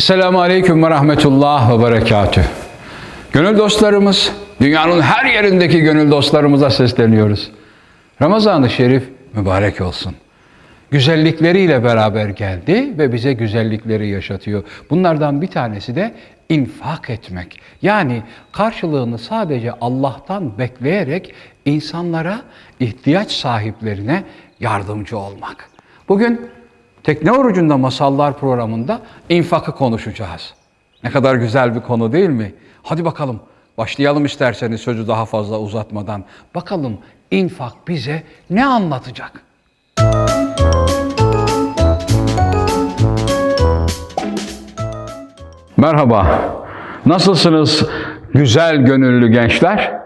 Esselamu Aleyküm ve Rahmetullah ve Berekatüh. Gönül dostlarımız, dünyanın her yerindeki gönül dostlarımıza sesleniyoruz. Ramazan-ı Şerif mübarek olsun. Güzellikleriyle beraber geldi ve bize güzellikleri yaşatıyor. Bunlardan bir tanesi de infak etmek. Yani karşılığını sadece Allah'tan bekleyerek insanlara, ihtiyaç sahiplerine yardımcı olmak. Bugün Tekne Orucunda Masallar programında infakı konuşacağız. Ne kadar güzel bir konu değil mi? Hadi bakalım başlayalım isterseniz sözü daha fazla uzatmadan. Bakalım infak bize ne anlatacak? Merhaba. Nasılsınız güzel gönüllü gençler?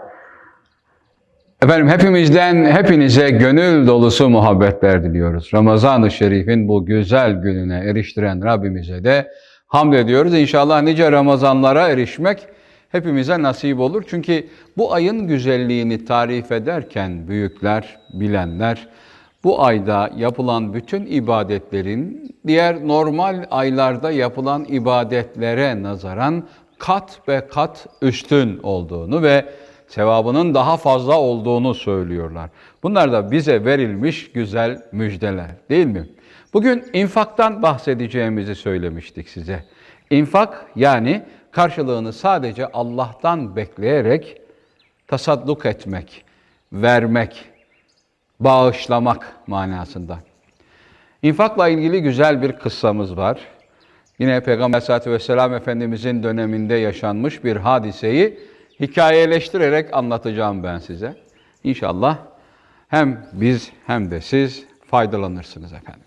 Efendim hepimizden hepinize gönül dolusu muhabbetler diliyoruz. Ramazan-ı Şerif'in bu güzel gününe eriştiren Rabbimize de hamd ediyoruz. İnşallah nice Ramazanlara erişmek hepimize nasip olur. Çünkü bu ayın güzelliğini tarif ederken büyükler, bilenler bu ayda yapılan bütün ibadetlerin diğer normal aylarda yapılan ibadetlere nazaran kat ve kat üstün olduğunu ve sevabının daha fazla olduğunu söylüyorlar. Bunlar da bize verilmiş güzel müjdeler değil mi? Bugün infaktan bahsedeceğimizi söylemiştik size. İnfak yani karşılığını sadece Allah'tan bekleyerek tasadduk etmek, vermek, bağışlamak manasında. İnfakla ilgili güzel bir kıssamız var. Yine Peygamber Aleyhisselatü Vesselam Efendimizin döneminde yaşanmış bir hadiseyi hikayeleştirerek anlatacağım ben size. İnşallah hem biz hem de siz faydalanırsınız efendim.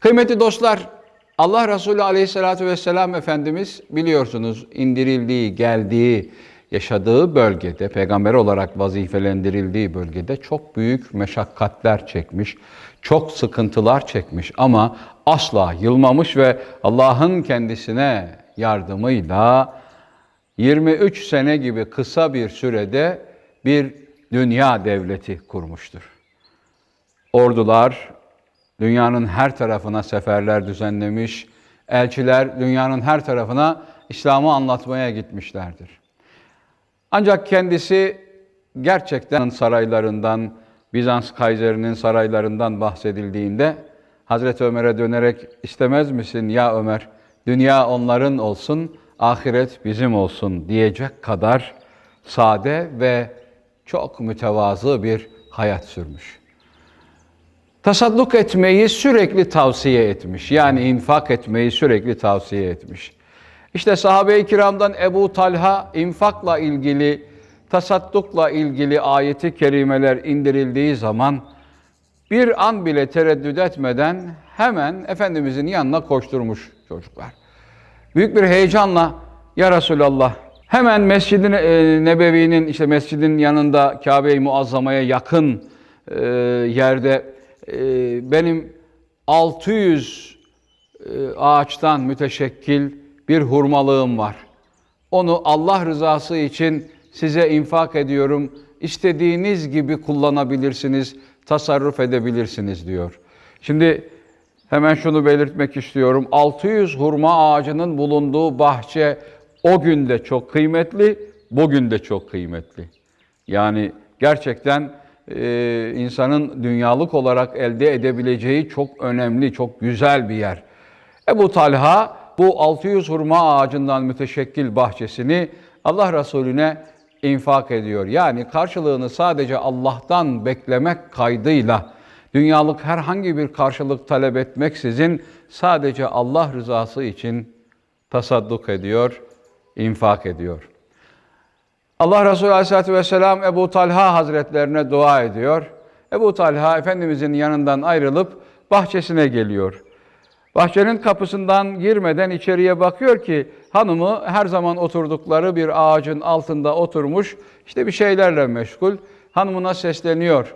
Kıymetli dostlar, Allah Resulü Aleyhisselatü Vesselam Efendimiz biliyorsunuz indirildiği, geldiği, yaşadığı bölgede, peygamber olarak vazifelendirildiği bölgede çok büyük meşakkatler çekmiş, çok sıkıntılar çekmiş ama asla yılmamış ve Allah'ın kendisine yardımıyla 23 sene gibi kısa bir sürede bir dünya devleti kurmuştur. Ordular dünyanın her tarafına seferler düzenlemiş, elçiler dünyanın her tarafına İslam'ı anlatmaya gitmişlerdir. Ancak kendisi gerçekten saraylarından, Bizans Kayseri'nin saraylarından bahsedildiğinde Hazreti Ömer'e dönerek istemez misin ya Ömer, dünya onların olsun, ahiret bizim olsun diyecek kadar sade ve çok mütevazı bir hayat sürmüş. Tasadduk etmeyi sürekli tavsiye etmiş. Yani infak etmeyi sürekli tavsiye etmiş. İşte sahabe-i kiramdan Ebu Talha infakla ilgili, tasaddukla ilgili ayeti kerimeler indirildiği zaman bir an bile tereddüt etmeden hemen Efendimizin yanına koşturmuş çocuklar. Büyük bir heyecanla ya Resulallah hemen Mescid-i Nebevi'nin işte mescidin yanında Kabe-i Muazzama'ya yakın e, yerde e, benim 600 e, ağaçtan müteşekkil bir hurmalığım var. Onu Allah rızası için size infak ediyorum. İstediğiniz gibi kullanabilirsiniz, tasarruf edebilirsiniz diyor. Şimdi hemen şunu belirtmek istiyorum. 600 hurma ağacının bulunduğu bahçe o gün de çok kıymetli, bugün de çok kıymetli. Yani gerçekten e, insanın dünyalık olarak elde edebileceği çok önemli, çok güzel bir yer. Ebu Talha bu 600 hurma ağacından müteşekkil bahçesini Allah Resulüne infak ediyor. Yani karşılığını sadece Allah'tan beklemek kaydıyla dünyalık herhangi bir karşılık talep etmeksizin sadece Allah rızası için tasadduk ediyor, infak ediyor. Allah Resulü Aleyhisselatü Vesselam Ebu Talha Hazretlerine dua ediyor. Ebu Talha Efendimizin yanından ayrılıp bahçesine geliyor. Bahçenin kapısından girmeden içeriye bakıyor ki hanımı her zaman oturdukları bir ağacın altında oturmuş işte bir şeylerle meşgul. Hanımına sesleniyor.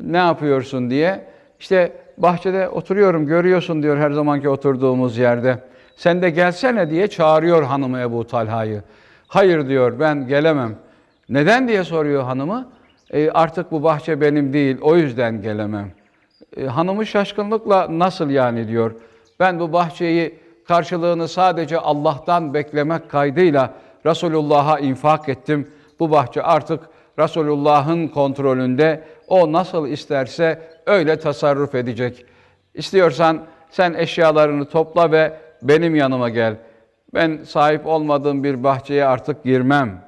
Ne yapıyorsun diye. İşte bahçede oturuyorum görüyorsun diyor her zamanki oturduğumuz yerde. Sen de gelsene diye çağırıyor hanımı Ebu Talha'yı. Hayır diyor ben gelemem. Neden diye soruyor hanımı. E, artık bu bahçe benim değil o yüzden gelemem. E, hanımı şaşkınlıkla nasıl yani diyor. Ben bu bahçeyi karşılığını sadece Allah'tan beklemek kaydıyla Resulullah'a infak ettim. Bu bahçe artık Resulullah'ın kontrolünde. O nasıl isterse öyle tasarruf edecek. İstiyorsan sen eşyalarını topla ve benim yanıma gel. Ben sahip olmadığım bir bahçeye artık girmem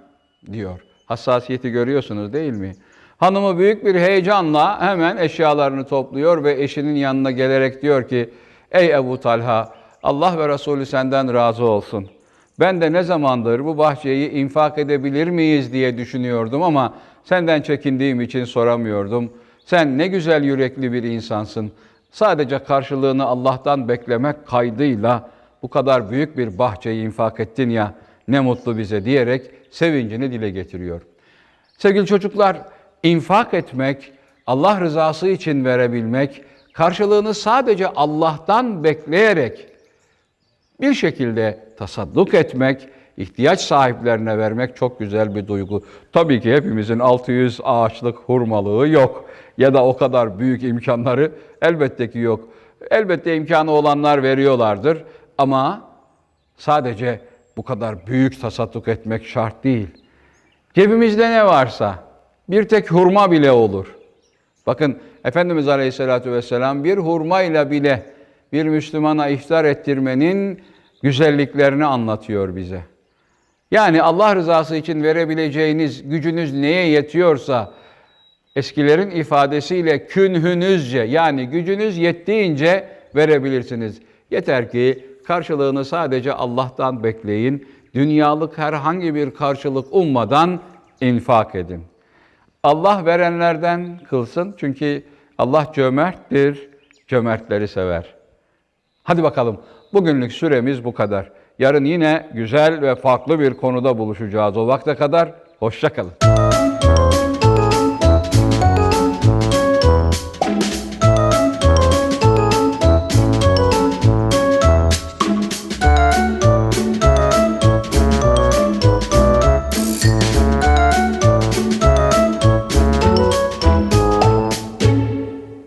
diyor. Hassasiyeti görüyorsunuz değil mi? Hanımı büyük bir heyecanla hemen eşyalarını topluyor ve eşinin yanına gelerek diyor ki Ey Ebu Talha Allah ve Resulü senden razı olsun. Ben de ne zamandır bu bahçeyi infak edebilir miyiz diye düşünüyordum ama senden çekindiğim için soramıyordum. Sen ne güzel yürekli bir insansın. Sadece karşılığını Allah'tan beklemek kaydıyla bu kadar büyük bir bahçeyi infak ettin ya ne mutlu bize diyerek sevincini dile getiriyor. Sevgili çocuklar, infak etmek, Allah rızası için verebilmek, karşılığını sadece Allah'tan bekleyerek bir şekilde tasadduk etmek, ihtiyaç sahiplerine vermek çok güzel bir duygu. Tabii ki hepimizin 600 ağaçlık hurmalığı yok ya da o kadar büyük imkanları elbette ki yok. Elbette imkanı olanlar veriyorlardır ama sadece bu kadar büyük tasadduk etmek şart değil. Cebimizde ne varsa bir tek hurma bile olur. Bakın Efendimiz Aleyhisselatü Vesselam bir hurmayla bile bir Müslümana iftar ettirmenin güzelliklerini anlatıyor bize. Yani Allah rızası için verebileceğiniz gücünüz neye yetiyorsa eskilerin ifadesiyle künhünüzce yani gücünüz yettiğince verebilirsiniz. Yeter ki karşılığını sadece Allah'tan bekleyin. Dünyalık herhangi bir karşılık ummadan infak edin. Allah verenlerden kılsın çünkü Allah cömerttir, cömertleri sever. Hadi bakalım bugünlük süremiz bu kadar. Yarın yine güzel ve farklı bir konuda buluşacağız. O vakte kadar hoşça kalın.